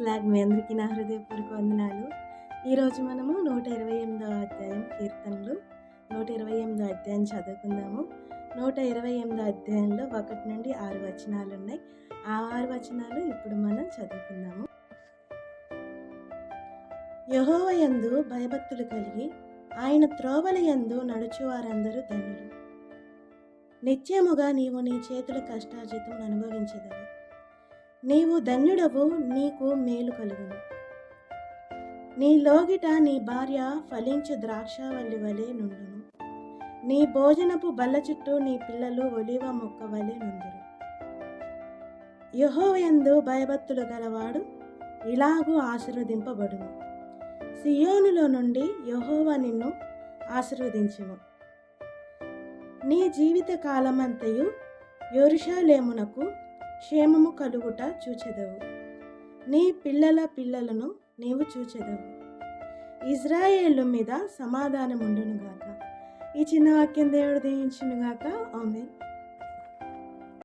Log మీ అందరికీ నా హృదయపూర్వక వందనాలు. ఈరోజు మనము నూట ఇరవై ఎనిమిదో అధ్యాయం కీర్తనలు. నూట ఇరవై ఎనిమిదో అధ్యాయం చదువుకుందాము. నూట ఇరవై ఎనిమిదో అధ్యాయంలో ఒకటి నుండి ఆరు వచనాలు ఉన్నాయి. ఆ ఆరు వచనాలు ఇప్పుడు మనం చదువుకుందాము. యహోవ యందు భయభక్తులు కలిగి ఆయన త్రోవల యందు నడుచువారందరూ ధన్యులు. నిత్యముగా నీవు నీ చేతుల కష్టార్జితం అనుభవించదవు. నీవు ధన్యుడవు నీకు మేలు కలుగును. నీ లోగిట నీ భార్య ఫలించు ద్రాక్షవల్లి వలె నుండును. నీ భోజనపు బల్ల చుట్టూ నీ పిల్లలు ఒలివ మొక్క వలె నుండును యహోయందు భయభక్తులు గలవాడు ఇలాగూ ఆశీర్వదింపబడును. సియోనులో నుండి యహోవ నిన్ను ఆశీర్వదించును. నీ జీవిత కాలమంతయు యోరుషాలేమునకు క్షేమము కలుగుట చూచెదవు. నీ పిల్లల పిల్లలను నీవు చూచెదవు. ఇజ్రాయేలు మీద సమాధానముండునుగాక. ఈ చిన్న వాక్యం దేవుడు దీవించునుగాక. ఆమె